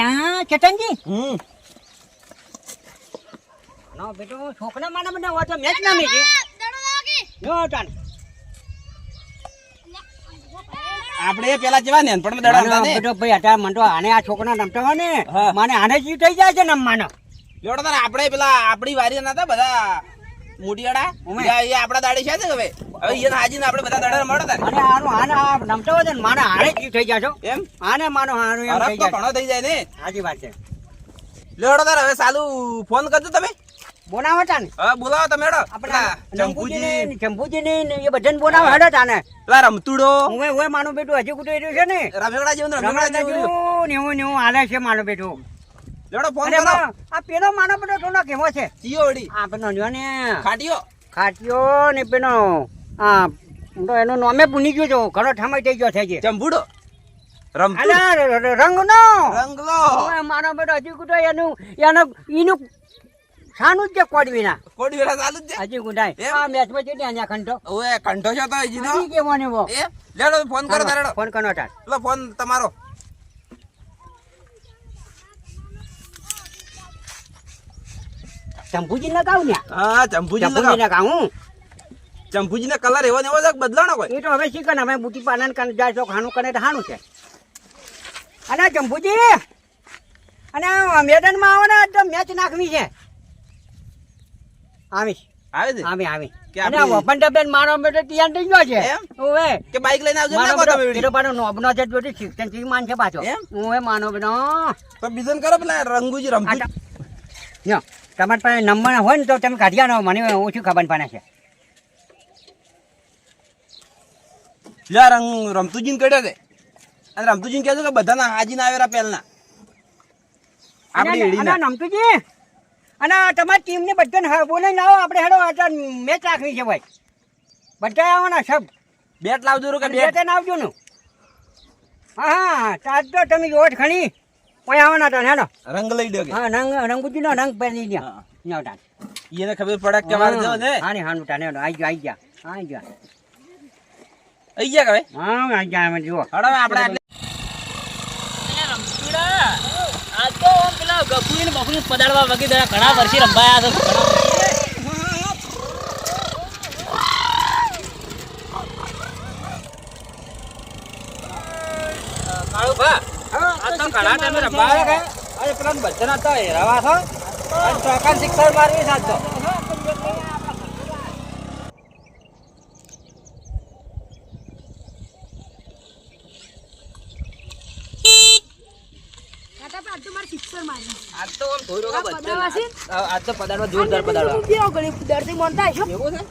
અને આ ચેતનજી. હમ. ના બેટો છોકરા માના બધા વાતો મેચ ના મેકી જો તાન. આપણે પેલા જેવા ને પણ દડા ને બેટો ભાઈ અત્યારે મને તો આને આ છોકરા નમતો હોય ને મને આને જી થઈ જાય છે નમવાનો તાર આપણે પેલા આપણી વારી ના હતા બધા. મોટિયાડા એ આપણા દાડે છે ને હવે? હવે એને હાજીને આપણે બધા દાડા મળો અને આનો આને આ હોય ને મને આને જી થઈ જાય એમ? આને માનો હારું એમ થઈ જાય ઘણો થઈ જાય ને. સાચી વાત છે. લેવડો તાર હવે સાલું ફોન કરજો તમે. બોલાવો હવે બોલાવો તમે હેડો. આપણા જંબુજી. ને એ બધાને બોલાવો હેડો તાને. પેલા રમતુડો. હું માનું બેટું હજી કુટું રહ્યું છે ને. રમેગડા જેવું રમેગડા રમણા જેવું જેવું ને એવું ને એવું હાલે છે માનું બેટું. લેવડો ફોન કરો. આ પેલો માનો બેટો થોડો કેવો છે. ચિયો વળી. આ પેલો જો ને. ખાટિયો. ખાટ્યો ને પેલો આ તો એનું નામે ભૂલી ગયો છું. ઘણો ઠામાઈ થઈ ગયો છે જે રંગનો. રંગલો. મારો બેટો હજી કુટો એનું એનું ઈનું સાનું જ છે કોડવીના જ છે? હજી એમ? આ મેચમાં છે કંઠો ઓએ કંઠો છે તો હજી નો ને એ લેડો ફોન કરો તારેડો ફોન કરો તાર. પેલો ફોન તમારો. ચંપુજી લગાવું ને હા ચંપુજી ચંપુજી લગાવું ચંપુજી ને કલર એવો ને એવો છે બદલાનો કોઈ? એ તો હવે શીખન અમે બુટી પાલન કાન જાય છો ખાનું કને તો હાનું છે. અને ચંપુજી અને મેદાનમાં આવો ને તો મેચ નાખવી છે. આવીશ આવે છે? આવી આવી. કે અને ઓપન ડબેન મારો બેટો તૈયાર થઈ ગયો છે. ઓવે. કે બાઈક લઈને આવજો ના કહો બેટો તમે પેલો વળી. પાછો નોબનો છે જોતી શિક્ષણથી માન છે પાછો. ઓવે માનો બેટો તો બીજું કરો પેલા રંગુજી રમતું. તમારી પાસે નંબર હોય ને તો તમે કાઢી આવો મને ઓછું ખબર પડે છે? યાર હું રમતુજીને કડ્યો છે? અને રમતુજીને કહેજો કે બધાના હાજીને આવેલા પહેલના. આપણી એડીના અને અને તમારી ટીમ ને બધાને બોલે બોલાવીને આવો આપણે હેડો આટલા મેચ રાખવી છે ભાઈ. બધા આવવાના સબ. બેટ લાવજો કે બેટ આવજો ને. હા હા તાજ તો તમે જોટ ખણી કોઈ આવવાના હતા ને હેડો. રંગ લઈ દો હા રંગ રંગુજીનો રંગ પહેરી દે. ન્યો તાન. એને ખબર પડે કે મારે જો ને હા ને હાનું તાને હેડો આઈ ગયા આઈ ગયા. આઈ ગયા. આઈ ગયા કે હવે? હા આઈ ગયા અમે જુઓ. હડો આપણે એટલે રમતુડા આ તો પેલા ગફુરી ને બફુરી પદાડવા વગી દડા ઘણા વર્ષે રંભાયા છે ઘણા કાળુ ભા આ તો ઘણા ટાઈમે રમાયા કે અરે પેલા બચ્ચાના તો હેરાવા છો? અને ચોકાન શિક્ષણ મારવી સાચો આજ તો. તો પદાડવા જોરદાર પદાડવા એવું છે?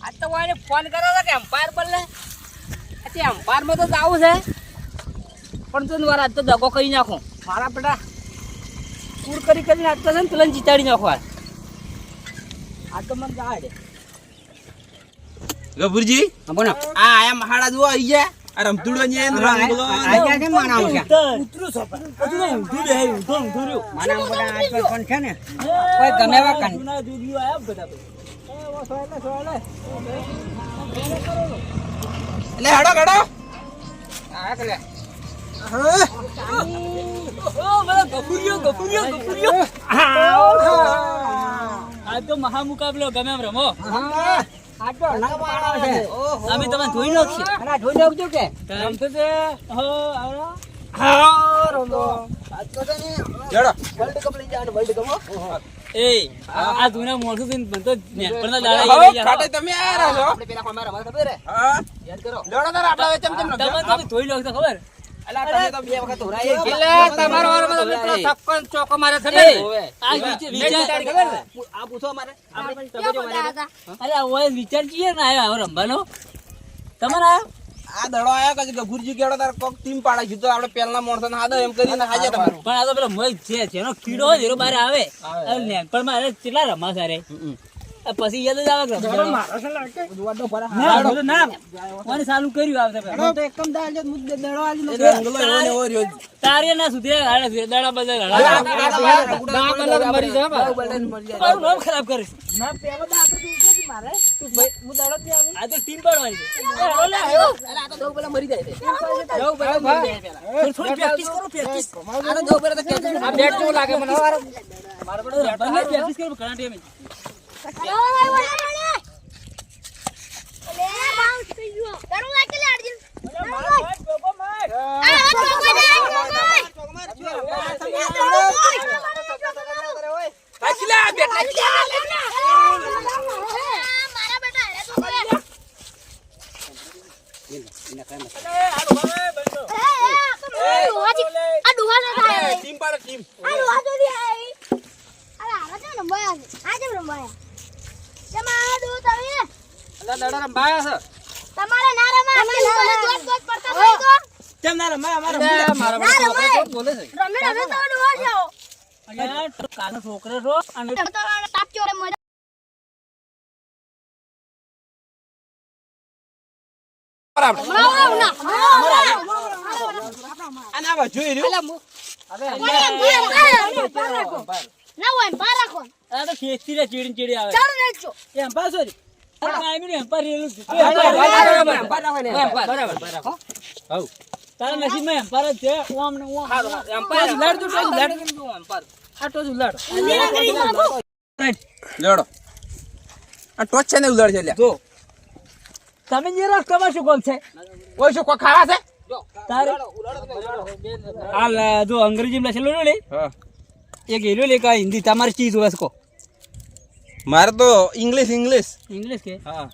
આજ તો કોઈને ફોન કર્યો હતો કે એમ્પાયર બોલે તે એમ્પાયર તો જાવું છે. પણ તું મારા આજ તો દગો કરી નાખો. મારા બેટા કુર કરી કરીને આજ તો છે ને પેલા જીતાડી નાખો આજ આજ તો મને જાડે ગભુરજી બોલો. આ આયા મહાડા જુઓ આવી ગયા. આ રમતુડો ને છે ને માના આવું છે? ઉતરું. બધું ઊંધું બે ઊંધું ઊંધું માના આમ આજ કોઈ ફોન છે. ને. કોઈ ગમે એવા કન જૂના આયા બધા. એટલે હેડો હેડો આ કે લે હડો હડો. મારા ગફુરિયો, ગફુરિયો, ગફુરિયો. આ તો મહામુકાબલો ગમે એમ રમો. હા આ તો નંગ પાડો છે અમે તમે ધોઈ નાખશે અને આ જોઈ લેવજો કે રમતો છે જાય વર્લ્ડ હેડો એ આ જૂના મોણસો હા. લેડો તાર આપડા ચમ ચમ તમે ધોઈ લો ખબર. અલા તમે તો બે વખત ધોરાઈ એટલે તમારો વારો માં તમે પેલો છક્કો ને મારે છે ને? આ વિચાર- વિચાર- આ પૂછો અમારે અરે ઓય વિચાર છીએ ને આયો રમવાનો. તમારે? આયો? આ દડો આયો કે ગભુરજી કેડો તાર કોક ટીમ પાડે છે તો આપણે પહેલા માણસો ને હાદો એમ કરીને હાજે તમારું પણ આ તો પેલો મય છે એનો કીડો હોય એનો બહાર આવે. અરે નેનપણમાં અરે કેટલા રમા સારે પછી યાદ જ આવે કે? રમવાનો. ના, બધું ના. કોને ચાલુ કર્યું આવે તો પેલા. એટલે રંગલો એવો ને એવો રહ્યો તારે ના સુધી હાડે સુધી દડા બદલ હાડા. ના બદલ મરી જાય બા. મારું નામ ખરાબ કરીશ મારે તું ભાઈ હું દડો નહીં આ તો ટીમ પાડવાની છે લે હેડો અરે આ તો દો પેલા મરી જાય છે દો પેલા મરી જાય પેલા થોડી પ્રેક્ટિસ કરો પ્રેક્ટિસ આ તો દો પેલા તો ખેંચી આ બેટ કેવું લાગે મને મારો મારો રબરને પ્રેક્ટિસ કરો ઘણા ટાઈમે કાચી લે આ બેટ લાગી ટીમ પાડો ટીમ અલા દડા રંભાયા તમારે ના રમાય તમે દોસ્ત દોસ્ત પડતા હોય તો છે કેમ ના રમાય અમારે ના બધા છોકરા રમાય. બોલે છે રમે રમે તો ડુવા જાઓ અલ્યા કાનો છોકરો છો અને તાપ ચોરે મજા બરાબર હમણાં ના અને આ બાજુ એ રહ્યું. ના હોય બાર રાખો આ તો ખેતી રે ચીડી ચીડી આવે ચાલો રેચો એમ પાછો રે કાયમી એમ પર રેલું છે બરાબર બરાબર હવ તારા નસીબમાં એમ્પાર જ છે ઓમ ને ઓમ એમ લડ તું લડ એમ આ લડ ટોચ છે ને ઉલાડ છે લ્યા જો તમે જે રસ તમાર શું કોમ છે? કોઈ શું કોઈ ખાવા છે? તારે? આ જો અંગ્રેજીમાં લખેલું ને લે એક હેલો લે કા હિન્દી તમારી ચીજ હોય કો. મારે તો ઇંગ્લિશ ઇંગ્લિશ ઇંગ્લિશ કે? હા.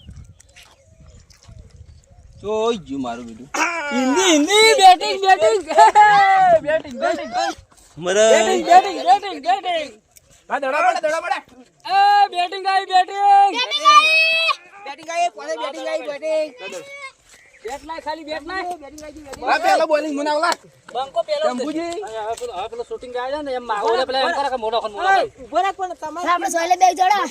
જોઈ ગયું મારું બીજું Hindi Hindi batting batting batting. Batting. મરે બેટિંગ બેટિંગ બેટિંગ બેટિંગ. આ દડા પડે દડા પડે. એ બેટિંગ આવી બેટિંગ. બેટિંગ આવી. કોને બેટિંગ આવી બેટિંગ. બેટ લાય ખાલી બેટ લાય. આ પેલો બોલિંગ મને બંકો પેલો શંભુજી. હવે પેલો શૂટિંગ આવે ને એમ માહોલ પેલા એમ કરે કે મોટો ખન મોટો ઊભો રાખ પણ તમારે. આપણે સોયલે બે જણા.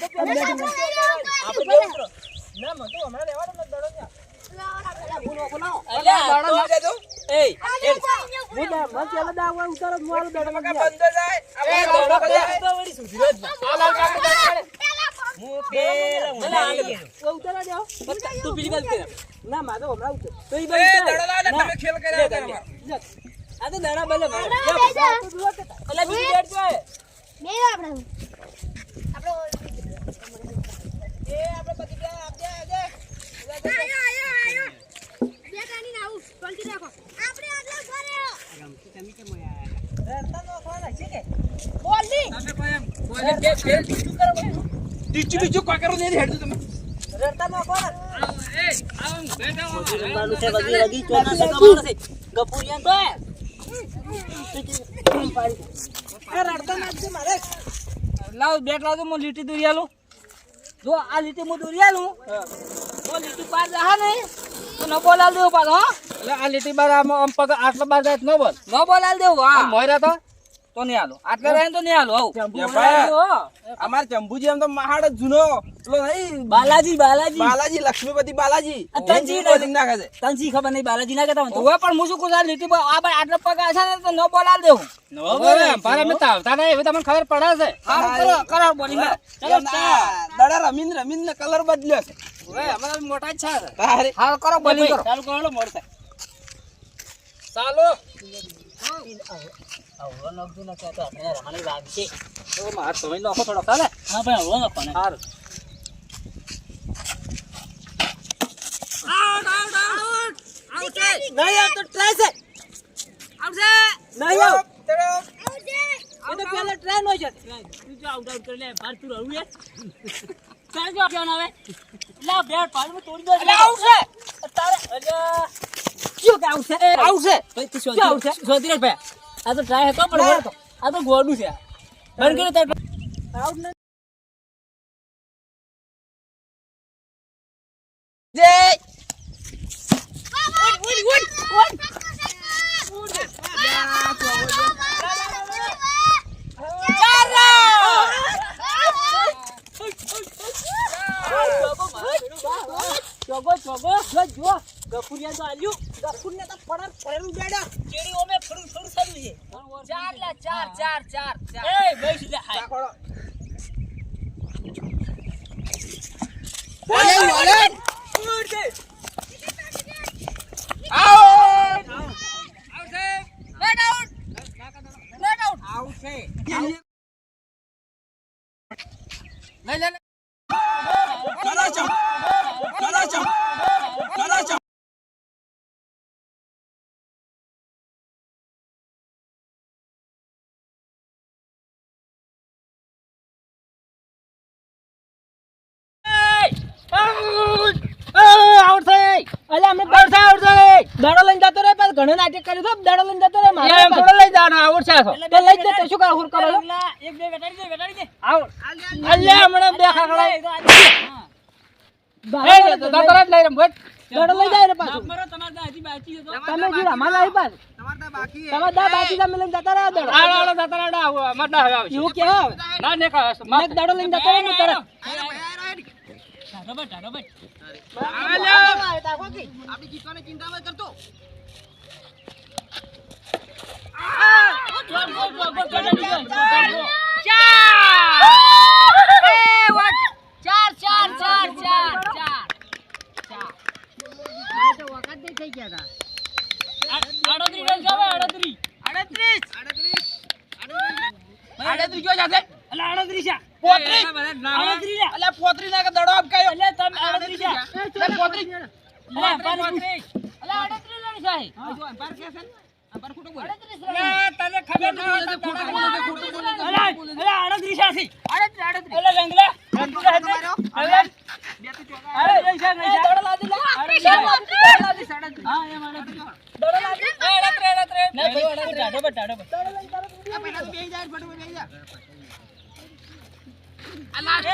અલ્યા દડો ના દેજો. એ બંધ જાય આપણે દડો કરે તો વળી સુધરી જ ના. હું પેલા ઊંધા આવી ગયો. તું બીજી બાજુ ફેર. તો ઈ એ બાજુ દડો ચાલ. લાવ ને ના. તમે ખેલ કર્યા લે, હતા લે. અમારે. આ તો દાણા બલે મારે. દડા લે, બે જા. અલા બીજી બેટ જો હે. બે આપણે આપણે આયો આયો આયો બે કાઢીને આવું શાંતિ રાખો આપણે આટલા ફરે બોલી તમે કોઈ એમ બોલે બે ફેર બીજું કરો. ટીચું બીચું કોઈ કરો નહીં હેડજો તમે. આવો, એ, આમ બેઠા આવો. ગપુરિયા તો હે. લાવ બેટ લાવજો હું લીટી દોરી આલો. જો આ લીટી હું દોરી આલું તો લીટી પાર જહા ને તો ન બોલાલ દેવું પાછો હો. એટલે આ લીટી બાર આમ આમ પગ આટલો બાર જાય ન બોલ. ન બોલાલ દેવું હા. મોયરા તો? તો નહીં આલો આટલા રહે તો નહીં આલો હવ અમાર ચંબુજી એમ તો મહાડ જૂનો. પેલો નહીં બાલાજી બાલાજી. બાલાજી લક્ષ્મીપતિ બાલાજી. તનજી એની નાખે છે. તનસી ખબર નહીં બાલાજી ના કહેતા હોય પણ હું શું કહું લીટી આ ભાઈ આટલો પગ છે ને તો ન બોલ કરો કરો બોલિંગ ચલો એમ દડા રમીન રમીન ને કલર બદલ્યો છે. હવે અમારા મોટા જ છે હાલ કરો બોલિંગ કરો. ચાલુ કરો મોડ ચાલો. આવડો નાખજો ને ક્યાં તો આપણે રાણી લાગશે તો માર સમય નાખો થોડો. ચાલે? હા ભાઈ આવડો નાખો ને. સારું આઉટ આઉટ આઉટ. આઉટ નહીં આવ તો ટ્રાય છે. આવશે. છે નહીં આવ. એ તો પેલા ટ્રાય નો છે. તું જો આઉટ આઉટ કરી લે બાર તું રહું યાર ચાલ જો કેમ આવે લા બેટ પાડું તોડી દો. એટલે આવશે. છે તારે અલ્યા. કયો કે આવશે? આવશે. ભાઈ તું આવશે? રે ભાઈ. આ તો ટ્રાય હતો પણ આ તો ગોડું છે. બંધ કર્યો તાર જય! ચોગો ચોગો જો જો ગફુરિયા તો આલ્યું. ગફુરને તો પડર પડેલું બેડા કેડીઓ મે ફરું ફરું સારું છે. ચાર લા ચાર ચાર ચાર ચાર. એ બેસ લે હાય. દડો લઈને જતો રહે પણ ઘણો નાટક કર્યું તો દાડો લઈને જતો રહે મારે એમ થોડો લઈ જવાનો આવડશે છે તો. તો લઈ જતો દે, તો શું કરો હુર કરો દે આવ. અલ્યા હમણાં બે ખાખડા. દડો એ, લઈને તો લઈ રમ, ભોજ. દાડો લઈ જાય રે પાછું તમે જો અમારે આવી પાછું તમારે તો બાકી તમાર દા બાકી તમે લઈને જતા રહ્યા દડો આડો, આડો, જતા રહો, આવો, અમારે ના હવે આવશે. એવું આવે ના, ને કાં. દડો લઈને જતો રહે ને તરત આપણી જીતવાની ચિંતા મત કરતો ચાર ચાર ચાર ચાર ચાર આડત્રીસ કયો જાતે? જા અલ્યા પોત્રીસ ના કે દડો આપકાયો. અલ્યા પોત્રીસ. અલ્યા તને ખબર ના હોય તો ખોટું બોલે છે, ખોટું બોલે છે, ખોટું બોલે છે. આ પેલા તો બેહી જાય, ફટાફટ બેહી જા. દડો દડો. એ, તમારી inning નો last નો દડો. Last નો દડો છે, દે. મારે, મારે.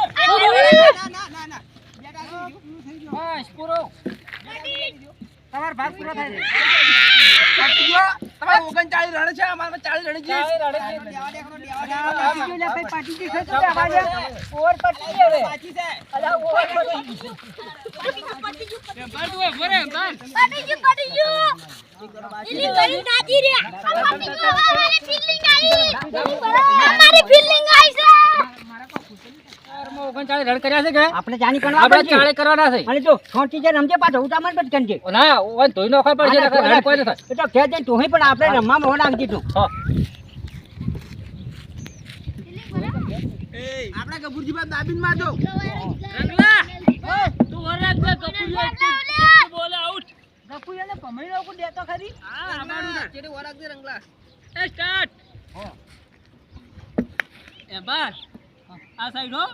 ના, ના, ના, ના. બે ડાકી ગયું. તમારો ભાગ પૂરો થાય છે. તમારે રણ છે અમારે ચાલીસ રણ છે. અમારી ફીલિંગ આવી છે. ઓગણચાળીસ રન કર્યા છે કે? આપણે જાણી કરવા આપણે ચાળે કરવાના છે. અને જો છોટી જે રમજે પાછો ઉતામણ પણ કરજે. ના ઓય ધોઈ નાખવા પડશે રન કોઈ ન થાય એ તો પણ આપણે રમવા દીધું. હા. આપડા બાદ દાબીનમાં જો આ સાઈડ હો.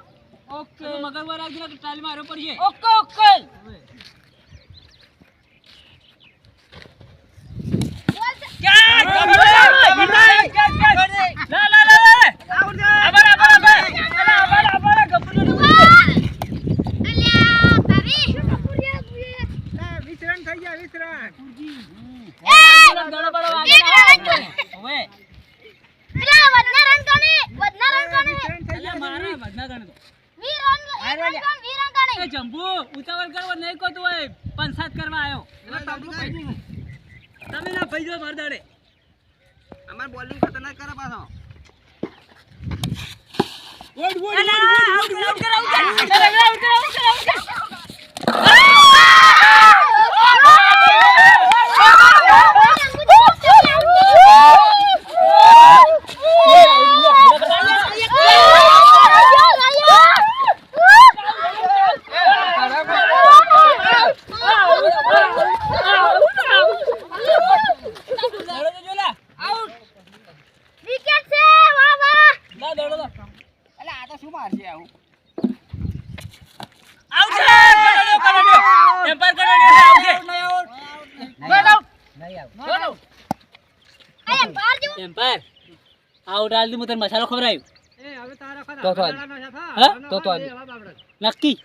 ઓકે. મગર રાખજો કે ટાઈલ મારો પડશે ઓકે ઓકે. વિતરણ થઈ ગયા વિતરણ. રન કરી. હવે પેલા વધના રન કરી. વધના રન કરી. અલ્યા મારા મગના ગણ વી રન, એક રન કરી, વી રન કરી. એ જંબુ ઉતાવળ કરવા નહીં કોતું હોય. પંચાયત કરવા આવ્યો તમે ના પૈજો ભરદાડે અમાર બોલિંગ ખતરનાક કરે પાછો. વિકેટ છે વાહ વાહ એટલે આ તો શું મારશે આવું અરે બાર જેવું એમ્પાયર આલ દી તને મસાલો ખવડાવ્યો તો તો. હા? તો તો. નક્કી?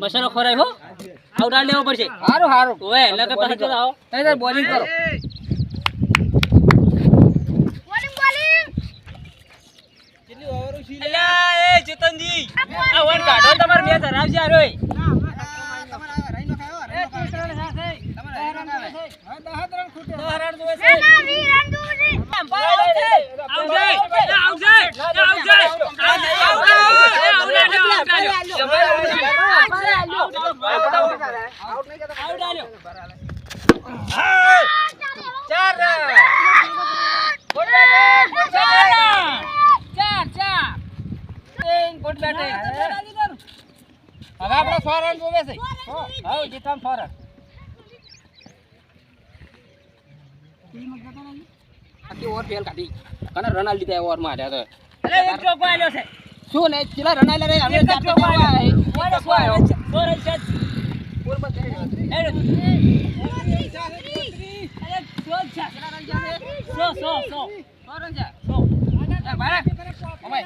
મસાલો ખવડાવ્યો હો. આલ લેવો પડશે. સારું સારું ઓએ એટલે પાછો આવો તમે બોલિંગ કરો બોલિંગ બોલિંગ કેટલી ઓવરો છે અલ્યા એ ચેતનજી આ વન કાઢો તમારે બે ધરાવશે આ રોય. હવે આપણે સો રન જોવે છે. હવે જીતવાનું સો રન આખી ઓવર ફેલ કાઢી. કને રન આલી દીધા ઓવરમાં તો. અરે એક ચોકો આલ્યો છે. શું ને ચેલા રન આલ્યા રે હવે ચાર ચોકો આલ્યો. હે? ઓરે સો સો રન છે. બોલ બસ અરે સો છે. સો સો સો. સો રન છે. સો. એ ભાઈ. અમે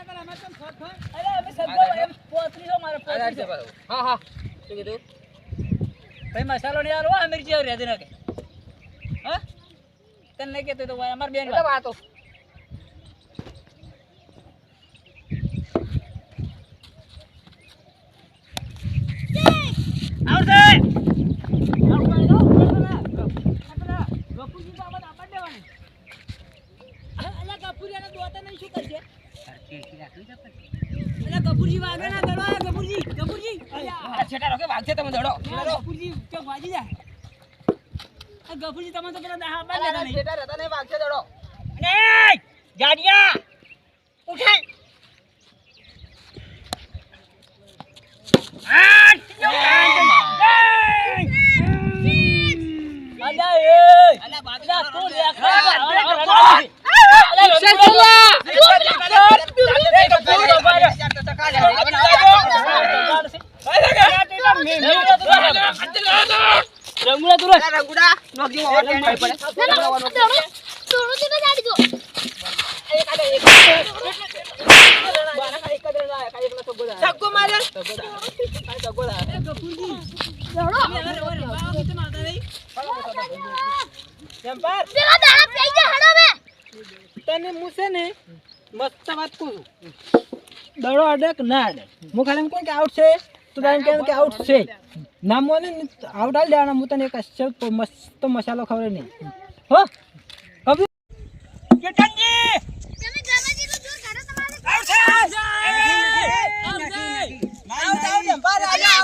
સગો એમ પોત્રીસો મારે પોત્રીસો. હા હા. શું કીધું? ભાઈ મસાલો નહીં આલો અમીર જેવો રહ્યા નાખે હા? તને નહીં કહેતો તો અમાર બેન વાતો આવશે આ છેટા રોકે વાગશે તમે દડો ગફુરજી તમે તો છેટા રહેતા નહીં વાગશે દડો. અને ગાડિયા ઉઠાય અલા એ અલા બાદલા તું દેખ રંગુલા તું જેવો અવાજ નહીં પડે. ના ના દોડો દોડો તો જાડી દાડા. પઈ જા હડો મે તને હું ને મસ્ત વાત કહું દડો અડે કે ના અડે હું ખાલી એમ કહું કે આઉટ છે. તો તારે કહે કે આઉટ છે. ના મને આવડાલ દેવાના હું તને એક મસ્ત મસાલો ખબર નહીં. હો કબી ચેતનજી તમે ગમે તેટલું જોર કાઢો તમારે આઉટ છે આઉટ છે બાર દાડી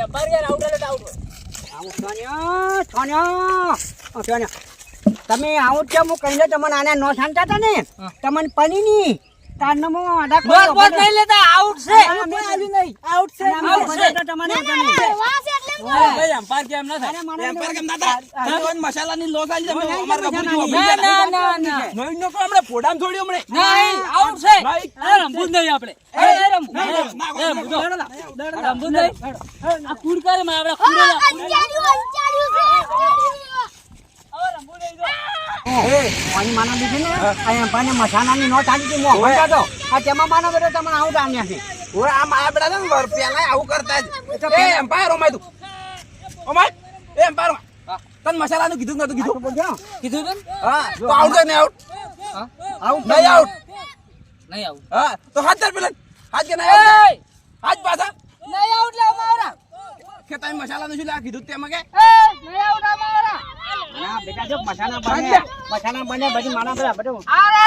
અપાર તમે આવું છે હું કહીને તમને આને નો શાંતા હતા ને? તમને પની ની? તારનો મો આડા કોઈ બોલ નહીં લેતા આઉટ છે. અમે આલ્યું નહીં. આઉટ છે. Out છે. તમને વાસ એટલે ભાઈ અમ્પાયર કેમ ના થાય? વેપાર કેમ ના થાય? તમે મસાલાની લોસ આલી તમે નહીં, અમારા મસાલા કપૂર નહીં. જેવો ના ના ના ના. નહીં નો કહો હમણાં ફોડામ થોડી હમણાં? નહીં આઉટ છે. નહીં. અરે નહીં આપણે. એ રમવું ના, ના, ના, એ ના, રમવું ના, તો. રમવું જ નહીં. આ કૂડ કરે માં આપણે કૂડ પાણી માના દીધી ને અહીંયા પાણી મસાલાની નોટ આલી હતી મો હંતા તો આ તેમાં માનો બેટો તમને આઉટ આન્યા છે? ઓય, આ માયા બેડા ને પેલા આવું કરતા જ એ એમ્પાયર ઓમાય તું ઓમાય એ એમ્પાયર. તને મસાલાનું કીધું નતું તો કીધું કીધું તું હા તો આઉટ ને આઉટ આઉટ નહીં આઉટ નહીં આવું હા તો હાથ પેલા હાથ કે નહીં આઉટ હાથ પાછા. નહીં આઉટ લે અમારા. કે તમે મસાલા શું લા કીધું તેમ કે ના બેટા જો મસાલા બને મસાલા બને પછી માના બધા બધું આ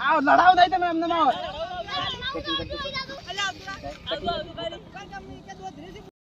આવ લડાવ નહીં તમે એમને માં છે